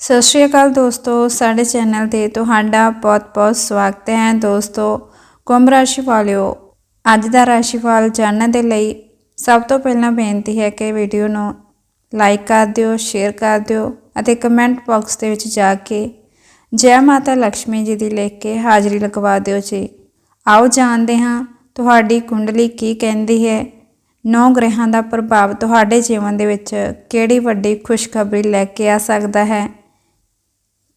ਸਤਿ ਸ਼੍ਰੀ ਅਕਾਲ ਦੋਸਤੋ, ਸਾਡੇ ਚੈਨਲ ਤੇ ਤੁਹਾਡਾ ਬਹੁਤ-ਬਹੁਤ ਸਵਾਗਤ ਹੈ। ਦੋਸਤੋ, ਕੁੰਭ ਰਾਸ਼ੀ ਵਾਲਿਓ, ਅੱਜ ਦਾ ਰਾਸ਼ੀਫਲ ਜਾਣਨ ਦੇ ਲਈ ਸਭ ਤੋਂ ਪਹਿਲਾਂ ਬੇਨਤੀ ਹੈ ਕਿ ਵੀਡੀਓ ਨੂੰ ਲਾਈਕ ਕਰ ਦਿਓ, ਸ਼ੇਅਰ ਕਰ ਦਿਓ ਅਤੇ ਕਮੈਂਟ ਬਾਕਸ ਦੇ ਵਿੱਚ ਜਾ ਕੇ ਜੈ ਮਾਤਾ ਲక్ష్ਮੀ ਜੀ ਦੀ ਲਿਖ ਕੇ ਹਾਜ਼ਰੀ ਲਗਵਾ ਦਿਓ ਜੀ। ਆਓ ਜਾਣਦੇ ਹਾਂ ਤੁਹਾਡੀ ਕੁੰਡਲੀ ਕੀ ਕਹਿੰਦੀ ਹੈ। ਨੌ ਗ੍ਰਹਿਾਂ ਦਾ ਪ੍ਰਭਾਵ ਤੁਹਾਡੇ ਜੀਵਨ ਦੇ ਵਿੱਚ ਕਿਹੜੀ ਵੱਡੀ ਖੁਸ਼ਖਬਰੀ ਲੈ ਕੇ ਆ ਸਕਦਾ ਹੈ?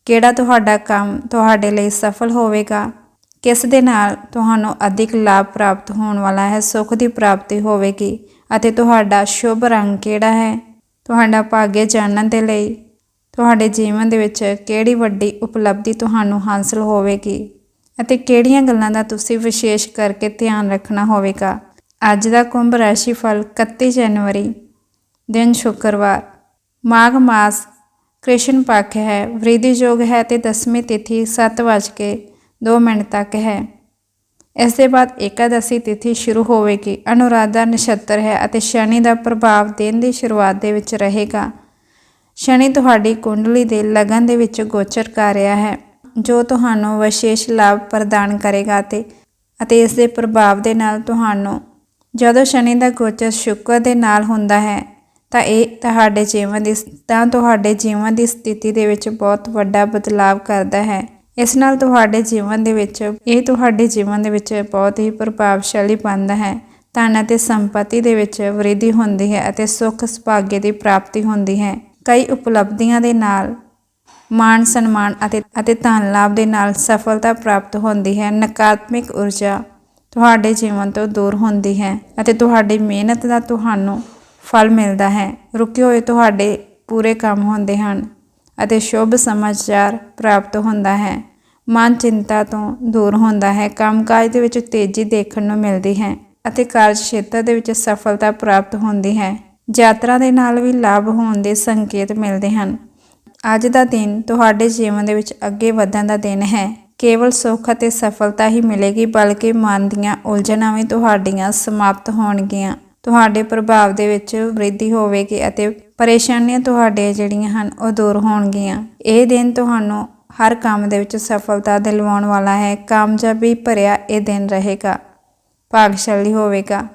ਕਿਹੜਾ ਤੁਹਾਡਾ ਕੰਮ ਤੁਹਾਡੇ ਲਈ ਸਫਲ ਹੋਵੇਗਾ? ਕਿਸ ਦੇ ਨਾਲ ਤੁਹਾਨੂੰ ਅਧਿਕ ਲਾਭ ਪ੍ਰਾਪਤ ਹੋਣ ਵਾਲਾ ਹੈ, ਸੁੱਖ ਦੀ ਪ੍ਰਾਪਤੀ ਹੋਵੇਗੀ ਅਤੇ ਤੁਹਾਡਾ ਸ਼ੁਭ ਰੰਗ ਕਿਹੜਾ ਹੈ? ਤੁਹਾਡਾ ਭਾਗਯ ਜਾਣਨ ਦੇ ਲਈ ਤੁਹਾਡੇ ਜੀਵਨ ਦੇ ਵਿੱਚ ਕਿਹੜੀ ਵੱਡੀ ਉਪਲਬਧੀ ਤੁਹਾਨੂੰ ਹਾਸਲ ਹੋਵੇਗੀ ਅਤੇ ਕਿਹੜੀਆਂ ਗੱਲਾਂ ਦਾ ਤੁਸੀਂ ਵਿਸ਼ੇਸ਼ ਕਰਕੇ ਧਿਆਨ ਰੱਖਣਾ ਹੋਵੇਗਾ? ਅੱਜ ਦਾ ਕੁੰਭ ਰਾਸ਼ੀ ਫਲ 31 ਜਨਵਰੀ, ਦਿਨ ਸ਼ੁੱਕਰਵਾਰ, ਮਾਘ ਮਾਸ ਕ੍ਰਿਸ਼ਨ ਪੱਖ ਹੈ, ਵ੍ਰਿਧੀ ਯੋਗ ਹੈ ਤੇ ਦਸਵੀਂ ਤਿਥੀ 7:02 ਮਿੰਟ ਤੱਕ ਹੈ। ਇਸ ਦੇ ਬਾਅਦ ਏਕਾਦਸ਼ੀ ਤਿਥੀ ਸ਼ੁਰੂ ਹੋਵੇਗੀ। ਅਨੁਰਾਧਾ ਨਛੱਤਰ ਹੈ ਅਤੇ ਸ਼ਨੀ ਦਾ ਪ੍ਰਭਾਵ ਦਿਨ ਦੀ ਸ਼ੁਰੂਆਤ ਦੇ ਵਿੱਚ ਰਹੇਗਾ। ਸ਼ਨੀ ਤੁਹਾਡੀ ਕੁੰਡਲੀ ਦੇ ਲਗਨ ਦੇ ਵਿੱਚ ਗੋਚਰ ਕਰ ਰਿਹਾ ਹੈ, ਜੋ ਤੁਹਾਨੂੰ ਵਿਸ਼ੇਸ਼ ਲਾਭ ਪ੍ਰਦਾਨ ਕਰੇਗਾ ਤੇ ਅਤੇ ਇਸ ਦੇ ਪ੍ਰਭਾਵ ਦੇ ਨਾਲ ਤੁਹਾਨੂੰ, ਜਦੋਂ ਸ਼ਨੀ ਦਾ ਗੋਚਰ ਸ਼ੁਕਰ ਦੇ ਨਾਲ ਹੁੰਦਾ ਹੈ ਤਾਂ ਇਹ ਤੁਹਾਡੇ ਜੀਵਨ ਦੀ ਤਾਂ ਤੁਹਾਡੇ ਜੀਵਨ ਦੀ ਸਥਿਤੀ ਦੇ ਵਿੱਚ ਬਹੁਤ ਵੱਡਾ ਬਦਲਾਅ ਕਰਦਾ ਹੈ। ਇਸ ਨਾਲ ਤੁਹਾਡੇ ਜੀਵਨ ਦੇ ਵਿੱਚ, ਇਹ ਤੁਹਾਡੇ ਜੀਵਨ ਦੇ ਵਿੱਚ ਬਹੁਤ ਹੀ ਪ੍ਰਭਾਵਸ਼ਾਲੀ ਬਣਦਾ ਹੈ। ਧਨ ਅਤੇ ਸੰਪਤੀ ਦੇ ਵਿੱਚ ਵ੍ਰਿਧੀ ਹੁੰਦੀ ਹੈ ਅਤੇ ਸੁੱਖ ਸੁਭਾਗੇ ਦੀ ਪ੍ਰਾਪਤੀ ਹੁੰਦੀ ਹੈ। ਕਈ ਉਪਲਬਧੀਆਂ ਦੇ ਨਾਲ ਮਾਣ, ਸਨਮਾਨ ਅਤੇ ਅਤੇ ਧਨ ਲਾਭ ਦੇ ਨਾਲ ਸਫਲਤਾ ਪ੍ਰਾਪਤ ਹੁੰਦੀ ਹੈ। ਨਕਾਰਾਤਮਕ ਊਰਜਾ ਤੁਹਾਡੇ ਜੀਵਨ ਤੋਂ ਦੂਰ ਹੁੰਦੀ ਹੈ ਅਤੇ ਤੁਹਾਡੀ ਮਿਹਨਤ ਦਾ ਤੁਹਾਨੂੰ ਫਲ ਮਿਲਦਾ ਹੈ। ਰੁਕੇ ਹੋਏ ਤੁਹਾਡੇ ਪੂਰੇ ਕੰਮ ਹੁੰਦੇ ਹਨ ਅਤੇ ਸ਼ੁਭ ਸਮਾਚਾਰ ਪ੍ਰਾਪਤ ਹੁੰਦਾ ਹੈ। ਮਨ ਚਿੰਤਾ ਤੋਂ ਦੂਰ ਹੁੰਦਾ ਹੈ। ਕੰਮਕਾਜ ਦੇ ਵਿੱਚ ਤੇਜ਼ੀ ਦੇਖਣ ਨੂੰ ਮਿਲਦੀ ਹੈ ਅਤੇ ਕਾਰਜ ਖੇਤਰ ਦੇ ਵਿੱਚ ਸਫਲਤਾ ਪ੍ਰਾਪਤ ਹੁੰਦੀ ਹੈ। ਯਾਤਰਾ ਦੇ ਨਾਲ ਵੀ ਲਾਭ ਹੋਣ ਦੇ ਸੰਕੇਤ ਮਿਲਦੇ ਹਨ। ਅੱਜ ਦਾ ਦਿਨ ਤੁਹਾਡੇ ਜੀਵਨ ਦੇ ਵਿੱਚ ਅੱਗੇ ਵਧਣ ਦਾ ਦਿਨ ਹੈ। ਕੇਵਲ ਸੁੱਖ ਅਤੇ ਸਫਲਤਾ ਹੀ ਮਿਲੇਗੀ, ਬਲਕਿ ਮਨ ਦੀਆਂ ਉਲਝਣਾਂ ਵੀ ਤੁਹਾਡੀਆਂ ਸਮਾਪਤ ਹੋਣਗੀਆਂ। ਤੁਹਾਡੇ ਪ੍ਰਭਾਵ ਦੇ ਵਿੱਚ ਵ੍ਰਿਧੀ ਹੋਵੇਗੀ ਅਤੇ ਪਰੇਸ਼ਾਨੀਆਂ ਤੁਹਾਡੇ ਜਿਹੜੀਆਂ ਹਨ ਉਹ ਦੂਰ ਹੋਣਗੀਆਂ। ਇਹ ਦਿਨ ਤੁਹਾਨੂੰ ਹਰ ਕੰਮ ਦੇ ਵਿੱਚ ਸਫਲਤਾ ਦਿਲਵਾਉਣ ਵਾਲਾ ਹੈ। ਕਾਮਯਾਬੀ ਭਰਿਆ ਇਹ ਦਿਨ ਰਹੇਗਾ, ਭਾਗਸ਼ਾਲੀ ਹੋਵੇਗਾ।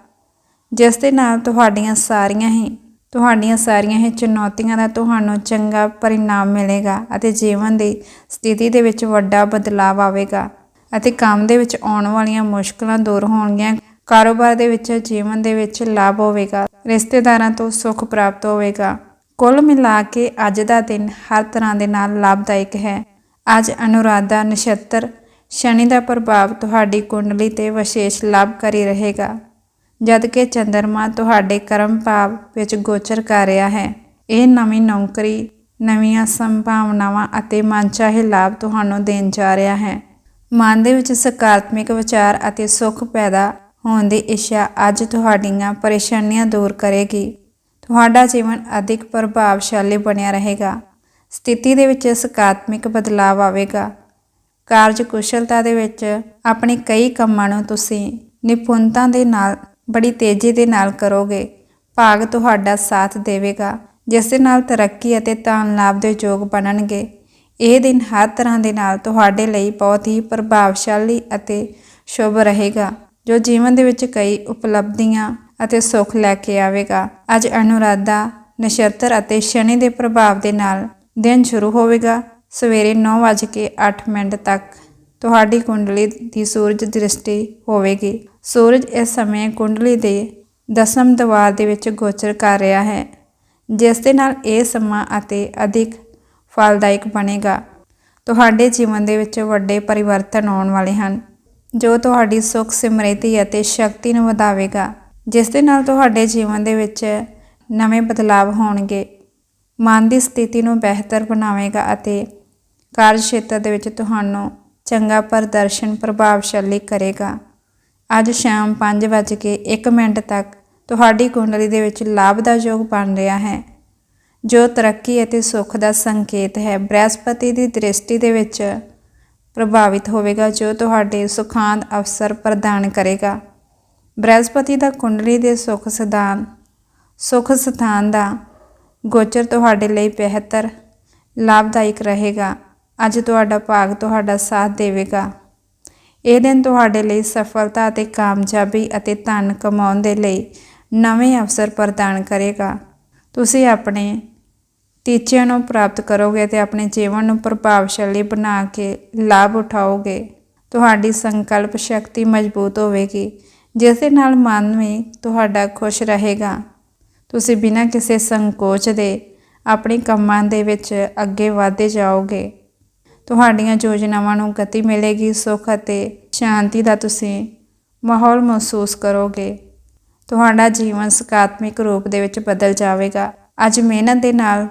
ਜਿਸ ਦੇ ਨਾਲ ਤੁਹਾਡੀਆਂ ਸਾਰੀਆਂ ਹੀ, ਤੁਹਾਡੀਆਂ ਸਾਰੀਆਂ ਹੀ ਚੁਣੌਤੀਆਂ ਦਾ ਤੁਹਾਨੂੰ ਚੰਗਾ ਪਰਿਣਾਮ ਮਿਲੇਗਾ ਅਤੇ ਜੀਵਨ ਦੀ ਸਥਿਤੀ ਦੇ ਵਿੱਚ ਵੱਡਾ ਬਦਲਾਅ ਆਵੇਗਾ ਅਤੇ ਕੰਮ ਦੇ ਵਿੱਚ ਆਉਣ ਵਾਲੀਆਂ ਮੁਸ਼ਕਲਾਂ ਦੂਰ ਹੋਣਗੀਆਂ। ਕਾਰੋਬਾਰ ਦੇ ਵਿੱਚ, ਜੀਵਨ ਦੇ ਵਿੱਚ ਲਾਭ ਹੋਵੇਗਾ, ਰਿਸ਼ਤੇਦਾਰਾਂ ਤੋਂ ਸੁੱਖ ਪ੍ਰਾਪਤ ਹੋਵੇਗਾ। ਕੁੱਲ ਮਿਲਾ ਕੇ ਅੱਜ ਦਾ ਦਿਨ ਹਰ ਤਰ੍ਹਾਂ ਦੇ ਨਾਲ ਲਾਭਦਾਇਕ ਹੈ। ਅੱਜ ਅਨੁਰਾਧਾ ਨਛੱਤਰ ਸ਼ਨੀ ਦਾ ਪ੍ਰਭਾਵ ਤੁਹਾਡੀ ਕੁੰਡਲੀ ਤੇ ਵਿਸ਼ੇਸ਼ ਲਾਭਕਾਰੀ ਰਹੇਗਾ। ਜਦ ਕਿ ਚੰ드ਰਮਾ ਤੁਹਾਡੇ ਕਰਮ ਭਾਵ ਵਿੱਚ ਗੋਚਰ ਕਰ ਰਿਹਾ ਹੈ। ਇਹ ਨਵੀਂ ਨੌਕਰੀ, ਨਵੀਆਂ ਸੰਭਾਵਨਾਵਾਂ ਅਤੇ ਮਨਚਾਹੇ ਲਾਭ ਤੁਹਾਨੂੰ ਦੇਣ ਜਾ ਰਿਹਾ ਹੈ। ਮਨ ਦੇ ਵਿੱਚ ਸਕਾਰਾਤਮਕ ਵਿਚਾਰ ਅਤੇ ਸੁੱਖ ਪੈਦਾ ਹੋਣ ਦੀ ਇੱਛਾ ਅੱਜ ਤੁਹਾਡੀਆਂ ਪਰੇਸ਼ਾਨੀਆਂ ਦੂਰ ਕਰੇਗੀ। ਤੁਹਾਡਾ ਜੀਵਨ ਅਧਿਕ ਪ੍ਰਭਾਵਸ਼ਾਲੀ ਬਣਿਆ ਰਹੇਗਾ। ਸਥਿਤੀ ਦੇ ਵਿੱਚ ਸਕਾਰਾਤਮਕ ਬਦਲਾਅ ਆਵੇਗਾ। ਕਾਰਜ ਕੁਸ਼ਲਤਾ ਦੇ ਵਿੱਚ ਆਪਣੇ ਕਈ ਕੰਮਾਂ ਨੂੰ ਤੁਸੀਂ ਨਿਪੁੰਨਤਾ ਦੇ ਨਾਲ, ਬੜੀ ਤੇਜ਼ੀ ਦੇ ਨਾਲ ਕਰੋਗੇ। ਭਾਗ ਤੁਹਾਡਾ ਸਾਥ ਦੇਵੇਗਾ, ਜਿਸ ਦੇ ਨਾਲ ਤਰੱਕੀ ਅਤੇ ਧਨ ਲਾਭ ਦੇ ਯੋਗ ਬਣਨਗੇ। ਇਹ ਦਿਨ ਹਰ ਤਰ੍ਹਾਂ ਦੇ ਨਾਲ ਤੁਹਾਡੇ ਲਈ ਬਹੁਤ ਹੀ ਪ੍ਰਭਾਵਸ਼ਾਲੀ ਅਤੇ ਸ਼ੁਭ ਰਹੇਗਾ। ਜੋ ਜੀਵਨ ਦੇ ਵਿੱਚ ਕਈ ਉਪਲਬਧੀਆਂ ਅਤੇ ਸੁੱਖ ਲੈ ਕੇ ਆਵੇਗਾ। ਅੱਜ ਅਨੁਰਾਧਾ ਨਛੱਤਰ ਅਤੇ ਸ਼ਨੀ ਦੇ ਪ੍ਰਭਾਵ ਦੇ ਨਾਲ ਦਿਨ ਸ਼ੁਰੂ ਹੋਵੇਗਾ। ਸਵੇਰੇ 9:08 ਮਿੰਟ ਤੱਕ ਤੁਹਾਡੀ ਕੁੰਡਲੀ ਦੀ ਸੂਰਜ ਦ੍ਰਿਸ਼ਟੀ ਹੋਵੇਗੀ। ਸੂਰਜ ਇਸ ਸਮੇਂ ਕੁੰਡਲੀ ਦੇ ਦਸਮ ਦਵਾਰ ਦੇ ਵਿੱਚ ਗੋਚਰ ਕਰ ਰਿਹਾ ਹੈ, ਜਿਸ ਦੇ ਨਾਲ ਇਹ ਸਮਾਂ ਅਤੇ ਅਧਿਕ ਫਲਦਾਇਕ ਬਣੇਗਾ। ਤੁਹਾਡੇ ਜੀਵਨ ਦੇ ਵਿੱਚ ਵੱਡੇ ਪਰਿਵਰਤਨ ਆਉਣ ਵਾਲੇ ਹਨ। ਜੋ ਤੁਹਾਡੀ ਸੁੱਖ ਸਮ੍ਰਿੱਧੀ ਅਤੇ ਸ਼ਕਤੀ ਨੂੰ ਵਧਾਵੇਗਾ, ਜਿਸ ਦੇ ਨਾਲ ਤੁਹਾਡੇ ਜੀਵਨ ਦੇ ਵਿੱਚ ਨਵੇਂ ਬਦਲਾਅ ਹੋਣਗੇ। ਮਨ ਦੀ ਸਥਿਤੀ ਨੂੰ ਬਿਹਤਰ ਬਣਾਵੇਗਾ ਅਤੇ ਕਾਰਜ ਖੇਤਰ ਦੇ ਵਿੱਚ ਤੁਹਾਨੂੰ ਚੰਗਾ ਪ੍ਰਦਰਸ਼ਨ ਪ੍ਰਭਾਵਸ਼ਾਲੀ ਕਰੇਗਾ। ਅੱਜ ਸ਼ਾਮ 5:01 ਮਿੰਟ ਤੱਕ ਤੁਹਾਡੀ ਕੁੰਡਲੀ ਦੇ ਵਿੱਚ ਲਾਭ ਦਾ ਯੋਗ ਬਣ ਰਿਹਾ ਹੈ, ਜੋ ਤਰੱਕੀ ਅਤੇ ਸੁੱਖ ਦਾ ਸੰਕੇਤ ਹੈ। ਬ੍ਰਹਿਸਪਤੀ ਦੀ ਦ੍ਰਿਸ਼ਟੀ ਦੇ ਵਿੱਚ ਪ੍ਰਭਾਵਿਤ ਹੋਵੇਗਾ ਜੋ ਤੁਹਾਡੇ ਸੁਖਾਂਦ ਅਵਸਰ ਪ੍ਰਦਾਨ ਕਰੇਗਾ। ਬ੍ਰਹਸਪਤੀ ਦਾ ਕੁੰਡਲੀ ਦੇ ਸੁਖ ਸਦਾਨ, ਸੁਖ ਸਥਾਨ ਦਾ ਗੋਚਰ ਤੁਹਾਡੇ ਲਈ ਬਿਹਤਰ, ਲਾਭਦਾਇਕ ਰਹੇਗਾ। ਅੱਜ ਤੁਹਾਡਾ ਭਾਗ ਤੁਹਾਡਾ ਸਾਥ ਦੇਵੇਗਾ। ਇਹ ਦਿਨ ਤੁਹਾਡੇ ਲਈ ਸਫਲਤਾ ਅਤੇ ਕਾਮਯਾਬੀ ਅਤੇ ਧਨ ਕਮਾਉਣ ਦੇ ਲਈ ਨਵੇਂ ਅਵਸਰ ਪ੍ਰਦਾਨ ਕਰੇਗਾ। ਤੁਸੀਂ ਆਪਣੇ ਟੀਚਿਆਂ ਨੂੰ ਪ੍ਰਾਪਤ ਕਰੋਗੇ ਤੇ ਆਪਣੇ ਜੀਵਨ ਨੂੰ ਪ੍ਰਭਾਵਸ਼ਾਲੀ ਬਣਾ ਕੇ ਲਾਭ ਉਠਾਓਗੇ। ਤੁਹਾਡੀ ਸੰਕਲਪ ਸ਼ਕਤੀ ਮਜ਼ਬੂਤ ਹੋਵੇਗੀ। ਜਿਸ ਦੇ ਨਾਲ ਮਨ ਵੀ ਤੁਹਾਡਾ ਖੁਸ਼ ਰਹੇਗਾ। ਤੁਸੀਂ ਬਿਨਾਂ ਕਿਸੇ ਸੰਕੋਚ ਦੇ ਆਪਣੇ ਕੰਮਾਂ ਦੇ ਵਿੱਚ ਅੱਗੇ ਵਧਦੇ ਜਾਓਗੇ। ਤੁਹਾਡੀਆਂ ਯੋਜਨਾਵਾਂ ਨੂੰ ਗਤੀ ਮਿਲੇਗੀ, ਸੁੱਖ ਅਤੇ ਸ਼ਾਂਤੀ ਦਾ ਤੁਸੀਂ ਮਾਹੌਲ ਮਹਿਸੂਸ ਕਰੋਗੇ। ਤੁਹਾਡਾ ਜੀਵਨ ਸਕਾਰਾਤਮਕ ਰੂਪ ਦੇ ਵਿੱਚ ਬਦਲ ਜਾਵੇਗਾ। ਅੱਜ ਮਿਹਨਤ ਦੇ ਨਾਲ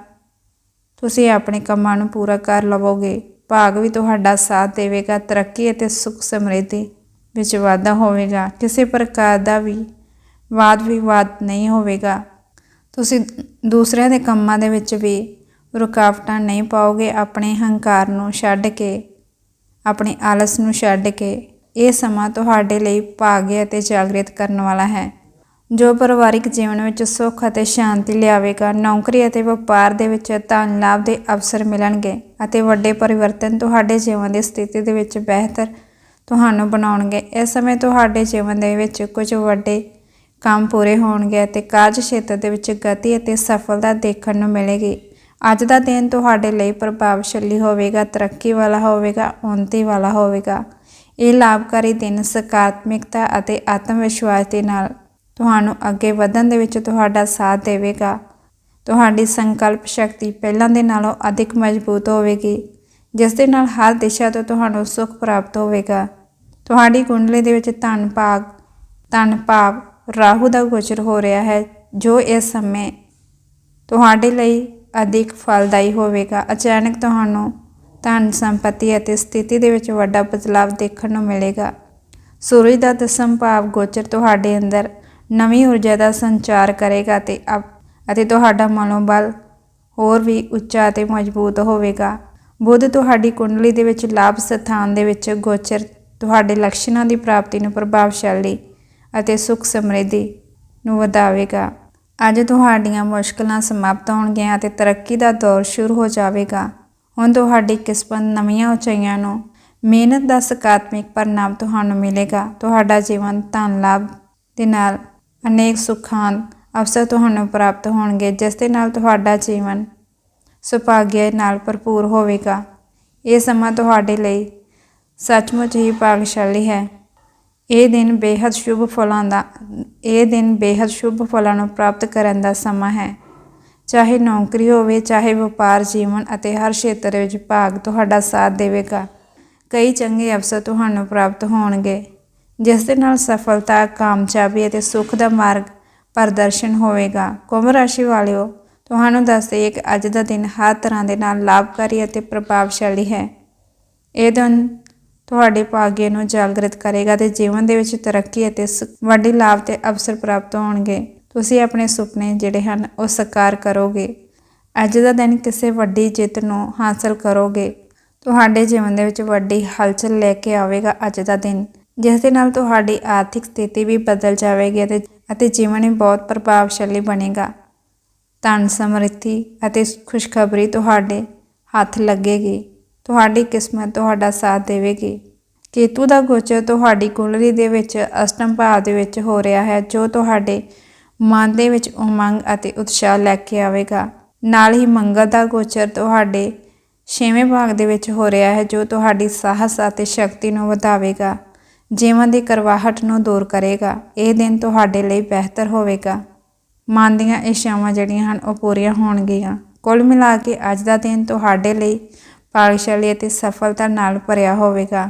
ਤੁਸੀਂ ਆਪਣੇ ਕੰਮਾਂ ਨੂੰ ਪੂਰਾ ਕਰ ਲਵੋਗੇ। ਭਾਗ ਵੀ ਤੁਹਾਡਾ ਸਾਥ ਦੇਵੇਗਾ, ਤਰੱਕੀ ਅਤੇ ਸੁੱਖ ਸਮਰਿੱਧੀ ਵਿੱਚ ਵਾਧਾ ਹੋਵੇਗਾ। ਕਿਸੇ ਪ੍ਰਕਾਰ ਦਾ ਵੀ ਵਾਦ ਵਿਵਾਦ ਨਹੀਂ ਹੋਵੇਗਾ। ਤੁਸੀਂ ਦੂਸਰਿਆਂ ਦੇ ਕੰਮਾਂ ਦੇ ਵਿੱਚ ਵੀ ਰੁਕਾਵਟਾਂ ਨਹੀਂ ਪਾਓਗੇ। ਆਪਣੇ ਹੰਕਾਰ ਨੂੰ ਛੱਡ ਕੇ, ਆਪਣੇ ਆਲਸ ਨੂੰ ਛੱਡ ਕੇ ਇਹ ਸਮਾਂ ਤੁਹਾਡੇ ਲਈ ਭਾਗਯ ਅਤੇ ਜਾਗਰਿਤ ਕਰਨ ਵਾਲਾ ਹੈ। ਜੋ ਪਰਿਵਾਰਿਕ ਜੀਵਨ ਵਿੱਚ ਸੁੱਖ ਅਤੇ ਸ਼ਾਂਤੀ ਲਿਆਵੇਗਾ, ਨੌਕਰੀ ਅਤੇ ਵਪਾਰ ਦੇ ਵਿੱਚ ਧਨ ਲਾਭ ਦੇ ਅਵਸਰ ਮਿਲਣਗੇ ਅਤੇ ਵੱਡੇ ਪਰਿਵਰਤਨ ਤੁਹਾਡੇ ਜੀਵਨ ਦੀ ਸਥਿਤੀ ਦੇ ਵਿੱਚ ਬਿਹਤਰ ਤੁਹਾਨੂੰ ਬਣਾਉਣਗੇ। ਇਸ ਸਮੇਂ ਤੁਹਾਡੇ ਜੀਵਨ ਦੇ ਵਿੱਚ ਕੁਝ ਵੱਡੇ ਕੰਮ ਪੂਰੇ ਹੋਣਗੇ ਅਤੇ ਕਾਰਜ ਖੇਤਰ ਦੇ ਵਿੱਚ ਗਤੀ ਅਤੇ ਸਫਲਤਾ ਦੇਖਣ ਨੂੰ ਮਿਲੇਗੀ। ਅੱਜ ਦਾ ਦਿਨ ਤੁਹਾਡੇ ਲਈ ਪ੍ਰਭਾਵਸ਼ਾਲੀ ਹੋਵੇਗਾ, ਤਰੱਕੀ ਵਾਲਾ ਹੋਵੇਗਾ, ਉੱਨਤੀ ਵਾਲਾ ਹੋਵੇਗਾ। ਇਹ ਲਾਭਕਾਰੀ ਦਿਨ ਸਕਾਰਾਤਮਕਤਾ ਅਤੇ ਆਤਮ ਵਿਸ਼ਵਾਸ ਦੇ ਨਾਲ ਤੁਹਾਨੂੰ ਅੱਗੇ ਵਧਣ ਦੇ ਵਿੱਚ ਤੁਹਾਡਾ ਸਾਥ ਦੇਵੇਗਾ। ਤੁਹਾਡੀ ਸੰਕਲਪ ਸ਼ਕਤੀ ਪਹਿਲਾਂ ਦੇ ਨਾਲੋਂ ਅਧਿਕ ਮਜ਼ਬੂਤ ਹੋਵੇਗੀ, ਜਿਸ ਦੇ ਨਾਲ ਹਰ ਦਿਸ਼ਾ ਤੋਂ ਤੁਹਾਨੂੰ ਸੁੱਖ ਪ੍ਰਾਪਤ ਹੋਵੇਗਾ। ਤੁਹਾਡੀ ਕੁੰਡਲੀ ਦੇ ਵਿੱਚ ਧਨ ਭਾਗ, ਧਨ ਭਾਵ, ਰਾਹੂ ਦਾ ਗੋਚਰ ਹੋ ਰਿਹਾ ਹੈ, ਜੋ ਇਸ ਸਮੇਂ ਤੁਹਾਡੇ ਲਈ ਅਧਿਕ ਫਲਦਾਈ ਹੋਵੇਗਾ। ਅਚਾਨਕ ਤੁਹਾਨੂੰ ਧਨ ਸੰਪਤੀ ਅਤੇ ਸਥਿਤੀ ਦੇ ਵਿੱਚ ਵੱਡਾ ਬਦਲਾਵ ਦੇਖਣ ਨੂੰ ਮਿਲੇਗਾ। ਸੂਰਜ ਦਾ ਦਸਮ ਭਾਵ ਗੋਚਰ ਤੁਹਾਡੇ ਅੰਦਰ ਨਵੀਂ ਊਰਜਾ ਦਾ ਸੰਚਾਰ ਕਰੇਗਾ ਤੇ ਅਪ- ਅਤੇ ਤੁਹਾਡਾ ਮਨੋਬਲ ਹੋਰ ਵੀ ਉੱਚਾ ਅਤੇ ਮਜ਼ਬੂਤ ਹੋਵੇਗਾ। ਬੁੱਧ ਤੁਹਾਡੀ ਕੁੰਡਲੀ ਦੇ ਵਿੱਚ ਲਾਭ ਸਥਾਨ ਦੇ ਵਿੱਚ ਗੋਚਰ ਤੁਹਾਡੇ ਲਕਸ਼ਣਾਂ ਦੀ ਪ੍ਰਾਪਤੀ ਨੂੰ ਪ੍ਰਭਾਵਸ਼ਾਲੀ ਅਤੇ ਸੁਖ ਸਮਰਿੱਧੀ ਨੂੰ ਵਧਾਵੇਗਾ। ਅੱਜ ਤੁਹਾਡੀਆਂ ਮੁਸ਼ਕਲਾਂ ਸਮਾਪਤ ਹੋਣਗੀਆਂ ਅਤੇ ਤਰੱਕੀ ਦਾ ਦੌਰ ਸ਼ੁਰੂ ਹੋ ਜਾਵੇਗਾ। ਹੁਣ ਤੁਹਾਡੀ ਕਿਸਮਤ ਨਵੀਆਂ ਉਚਾਈਆਂ ਨੂੰ, ਮਿਹਨਤ ਦਾ ਸਕਾਰਾਤਮਕ ਪਰਿਣਾਮ ਤੁਹਾਨੂੰ ਮਿਲੇਗਾ। ਤੁਹਾਡਾ ਜੀਵਨ ਧਨ ਲਾਭ ਦੇ ਨਾਲ ਅਨੇਕ ਸੁੱਖਾਂ ਅਵਸਰ ਤੁਹਾਨੂੰ ਪ੍ਰਾਪਤ ਹੋਣਗੇ, ਜਿਸ ਦੇ ਨਾਲ ਤੁਹਾਡਾ ਜੀਵਨ ਸੁਭਾਗਿਆ ਨਾਲ ਭਰਪੂਰ ਹੋਵੇਗਾ। ਇਹ ਸਮਾਂ ਤੁਹਾਡੇ ਲਈ ਸੱਚਮੁੱਚ ਹੀ ਭਾਗਸ਼ਾਲੀ ਹੈ। ਇਹ ਦਿਨ ਬੇहद ਸ਼ੁਭ ਫਲਾਂ ਦਾ, ਇਹ ਦਿਨ ਬੇहद ਸ਼ੁਭ ਫਲਾਂ ਨੂੰ ਪ੍ਰਾਪਤ ਕਰਨ ਦਾ ਸਮਾਂ ਹੈ। ਚਾਹੇ ਨੌਕਰੀ ਹੋਵੇ, ਚਾਹੇ ਵਪਾਰ, ਜੀਵਨ ਅਤੇ ਹਰ ਖੇਤਰ ਵਿੱਚ ਭਾਗ ਤੁਹਾਡਾ ਸਾਥ ਦੇਵੇਗਾ। ਕਈ ਚੰਗੇ ਅਵਸਰ ਤੁਹਾਨੂੰ ਪ੍ਰਾਪਤ ਹੋਣਗੇ। ਜਿਸ ਦੇ ਨਾਲ ਸਫਲਤਾ, ਕਾਮਯਾਬੀ ਅਤੇ ਸੁੱਖ ਦਾ ਮਾਰਗ ਪ੍ਰਦਰਸ਼ਨ ਹੋਵੇਗਾ। ਕੁੰਭ ਰਾਸ਼ੀ ਵਾਲਿਓ, ਤੁਹਾਨੂੰ ਦੱਸ ਦਈਏ ਕਿ ਅੱਜ ਦਾ ਦਿਨ ਹਰ ਤਰ੍ਹਾਂ ਦੇ ਨਾਲ ਲਾਭਕਾਰੀ ਅਤੇ ਪ੍ਰਭਾਵਸ਼ਾਲੀ ਹੈ। ਇਹ ਦਿਨ ਤੁਹਾਡੇ ਭਾਗਯ ਨੂੰ ਜਾਗਰਤ ਕਰੇਗਾ ਤੇ ਜੀਵਨ ਦੇ ਵਿੱਚ ਤਰੱਕੀ ਅਤੇ ਸ- ਵੱਡੇ ਲਾਭ ਤੇ ਅਵਸਰ ਪ੍ਰਾਪਤ ਹੋਣਗੇ। ਤੁਸੀਂ ਆਪਣੇ ਸੁਪਨੇ ਜਿਹੜੇ ਹਨ, ਉਹ ਸਾਕਾਰ ਕਰੋਗੇ। ਅੱਜ ਦਾ ਦਿਨ ਕਿਸੇ ਵੱਡੀ ਜਿੱਤ ਨੂੰ ਹਾਸਲ ਕਰੋਗੇ। ਤੁਹਾਡੇ ਜੀਵਨ ਦੇ ਵਿੱਚ ਵੱਡੀ ਹਲਚਲ ਲੈ ਕੇ ਆਵੇਗਾ ਅੱਜ ਦਾ ਦਿਨ। ਜਿਸ ਦੇ ਨਾਲ ਤੁਹਾਡੀ ਆਰਥਿਕ ਸਥਿਤੀ ਵੀ ਬਦਲ ਜਾਵੇਗੀ ਅਤੇ ਅਤੇ ਜੀਵਨ ਵੀ ਬਹੁਤ ਪ੍ਰਭਾਵਸ਼ਾਲੀ ਬਣੇਗਾ। ਧਨ ਸਮਰਿੱਧੀ ਅਤੇ ਖੁਸ਼ਖਬਰੀ ਤੁਹਾਡੇ ਹੱਥ ਲੱਗੇਗੀ। ਤੁਹਾਡੀ ਕਿਸਮਤ ਤੁਹਾਡਾ ਸਾਥ ਦੇਵੇਗੀ। ਕੇਤੂ ਦਾ ਗੋਚਰ ਤੁਹਾਡੀ ਕੁੰਡਲੀ ਦੇ ਵਿੱਚ ਅਸ਼ਟਮ ਭਾਵ ਦੇ ਵਿੱਚ ਹੋ ਰਿਹਾ ਹੈ, ਜੋ ਤੁਹਾਡੇ ਮਨ ਦੇ ਵਿੱਚ ਉਮੰਗ ਅਤੇ ਉਤਸ਼ਾਹ ਲੈ ਕੇ ਆਵੇਗਾ। ਨਾਲ ਹੀ ਮੰਗਲ ਦਾ ਗੋਚਰ ਤੁਹਾਡੇ ਛੇਵੇਂ ਭਾਗ ਦੇ ਵਿੱਚ ਹੋ ਰਿਹਾ ਹੈ, ਜੋ ਤੁਹਾਡੀ ਸਾਹਸ ਅਤੇ ਸ਼ਕਤੀ ਨੂੰ ਵਧਾਵੇਗਾ। ਜੀਵਨ ਦੀ ਕਰਵਾਹਟ ਨੂੰ ਦੂਰ ਕਰੇਗਾ, ਇਹ ਦਿਨ ਤੁਹਾਡੇ ਲਈ ਬਿਹਤਰ ਹੋਵੇਗਾ। ਮਨ ਦੀਆਂ ਇੱਛਾਵਾਂ ਜਿਹੜੀਆਂ ਹਨ, ਉਹ ਪੂਰੀਆਂ ਹੋਣਗੀਆਂ। ਕੁੱਲ ਮਿਲਾ ਕੇ ਅੱਜ ਦਾ ਦਿਨ ਤੁਹਾਡੇ ਲਈ ਭਾਗਸ਼ਾਲੀ ਅਤੇ ਸਫਲਤਾ ਨਾਲ ਭਰਿਆ ਹੋਵੇਗਾ।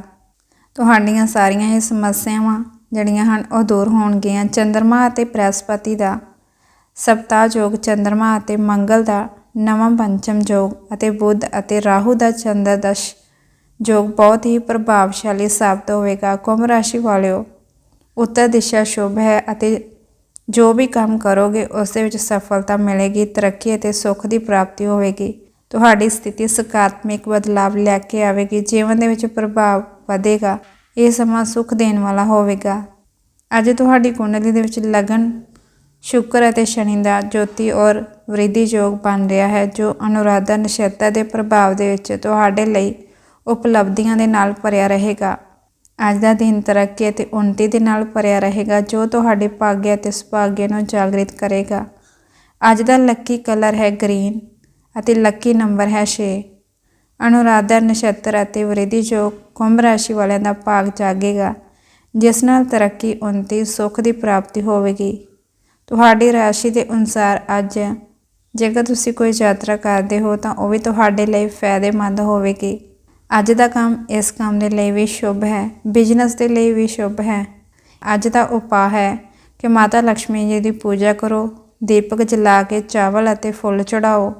ਤੁਹਾਡੀਆਂ ਸਾਰੀਆਂ ਇਹ ਸਮੱਸਿਆਵਾਂ ਜਿਹੜੀਆਂ ਹਨ, ਉਹ ਦੂਰ ਹੋਣਗੀਆਂ। ਚੰ드ਰਮਾ ਅਤੇ ਬ੍ਰਹਿਸਪਤੀ ਦਾ ਸਪਤਾਹ ਯੋਗ ਚੰ드ਰਮਾ ਅਤੇ ਮੰਗਲ ਦਾ ਨਵਾਂ ਪੰਚਮ ਯੋਗ ਅਤੇ ਬੁੱਧ ਅਤੇ ਰਾਹੂ ਦਾ ਚੰਦਰ ਦਸ਼ ਯੋਗ ਬਹੁਤ ਹੀ ਪ੍ਰਭਾਵਸ਼ਾਲੀ ਸਾਬਤ ਹੋਵੇਗਾ, ਕੁੰਭ ਰਾਸ਼ੀ ਵਾਲਿਓ, ਉੱਤਰ ਦਿਸ਼ਾ ਸ਼ੁਭ ਹੈ ਅਤੇ ਜੋ ਵੀ ਕੰਮ ਕਰੋਗੇ, ਉਸ ਦੇ ਵਿੱਚ ਸਫਲਤਾ ਮਿਲੇਗੀ, ਤਰੱਕੀ ਅਤੇ ਸੁੱਖ ਦੀ ਪ੍ਰਾਪਤੀ ਹੋਵੇਗੀ। ਤੁਹਾਡੀ ਸਥਿਤੀ ਸਕਾਰਾਤਮਕ ਬਦਲਾਵ ਲੈ ਕੇ ਆਵੇਗੀ, ਜੀਵਨ ਦੇ ਵਿੱਚ ਪ੍ਰਭਾਵ ਵਧੇਗਾ, ਇਹ ਸਮਾਂ ਸੁੱਖ ਦੇਣ ਵਾਲਾ ਹੋਵੇਗਾ। ਅੱਜ ਤੁਹਾਡੀ ਕੁੰਡਲੀ ਦੇ ਵਿੱਚ ਲਗਨ, ਸ਼ੁਕਰ ਅਤੇ ਸ਼ਨੀ ਦਾ ਜੋਤੀ ਔਰ ਵ੍ਰਿਧੀ ਯੋਗ ਬਣ ਰਿਹਾ ਹੈ, ਜੋ ਅਨੁਰਾਧਾ ਨਛੱਤਰ ਦੇ ਪ੍ਰਭਾਵ ਦੇ ਵਿੱਚ ਤੁਹਾਡੇ ਲਈ ਉਪਲਬਧੀਆਂ ਦੇ ਨਾਲ ਭਰਿਆ ਰਹੇਗਾ। ਅੱਜ ਦਾ ਦਿਨ ਤਰੱਕੀ ਅਤੇ ਉੱਨਤੀ ਦੇ ਨਾਲ ਭਰਿਆ ਰਹੇਗਾ, ਜੋ ਤੁਹਾਡੇ ਭਾਗਯ ਅਤੇ ਸੁਭਾਗਯ ਨੂੰ ਜਾਗਰਿਤ ਕਰੇਗਾ। ਅੱਜ ਦਾ ਲੱਕੀ ਕਲਰ ਹੈ ਗ੍ਰੀਨ ਅਤੇ ਲੱਕੀ ਨੰਬਰ ਹੈ 6 ਅਨੁਰਾਧਾ ਨਛੱਤਰ ਅਤੇ ਵਰਿਧੀ ਜੋ ਕੁੰਭ ਰਾਸ਼ੀ ਵਾਲਿਆਂ ਦਾ ਭਾਗ ਜਾਗੇਗਾ, ਜਿਸ ਨਾਲ ਤਰੱਕੀ, ਉੱਨਤੀ ਸੁੱਖ ਦੀ ਪ੍ਰਾਪਤੀ ਹੋਵੇਗੀ। ਤੁਹਾਡੀ ਰਾਸ਼ੀ ਦੇ ਅਨੁਸਾਰ ਅੱਜ ਜੇਕਰ ਤੁਸੀਂ ਕੋਈ ਯਾਤਰਾ ਕਰਦੇ ਹੋ ਤਾਂ ਉਹ ਵੀ ਤੁਹਾਡੇ ਲਈ ਫਾਇਦੇਮੰਦ ਹੋਵੇਗੀ। ਅੱਜ ਦਾ ਕੰਮ ਇਸ ਕੰਮ ਦੇ ਲਈ ਵੀ ਸ਼ੁਭ ਹੈ ਬਿਜ਼ਨਸ ਦੇ ਲਈ ਵੀ ਸ਼ੁਭ ਹੈ। ਅੱਜ ਦਾ ਉਪਾਅ ਹੈ ਕਿ ਮਾਤਾ ਲక్ష్ਮੀ ਜੀ ਦੀ ਪੂਜਾ ਕਰੋ, ਦੀਪਕ ਜਲਾ ਕੇ ਚਾਵਲ ਅਤੇ ਫੁੱਲ ਚੜਾਓ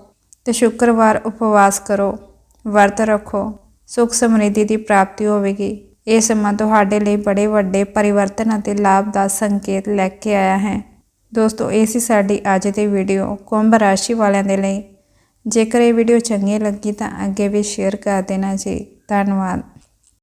ਤੇ ਸ਼ੁੱਕਰਵਾਰ ਉਪਵਾਸ ਕਰੋ, ਵਰਤ ਰੱਖੋ, ਸੁਖ ਸਮਰਿੱਧੀ ਦੀ ਪ੍ਰਾਪਤੀ ਹੋਵੇਗੀ। ਇਹ ਸਮਾਂ ਤੁਹਾਡੇ ਲਈ ਬੜੇ ਵੱਡੇ ਪਰਿਵਰਤਨ ਅਤੇ ਲਾਭ ਦਾ ਸੰਕੇਤ ਲੈ ਕੇ ਆਇਆ ਹੈ। ਦੋਸਤੋ, ਇਹ ਸੀ ਸਾਡੀ ਅੱਜ ਦੀ ਵੀਡੀਓ ਕੁੰਭ ਰਾਸ਼ੀ ਵਾਲਿਆਂ ਦੇ ਲਈ ਜੇਕਰ ਇਹ ਵੀਡੀਓ ਚੰਗੀ ਲੱਗੀ ਤਾਂ ਅੱਗੇ ਵੀ ਸ਼ੇਅਰ ਕਰ ਦੇਣਾ ਜੀ। ਧੰਨਵਾਦ।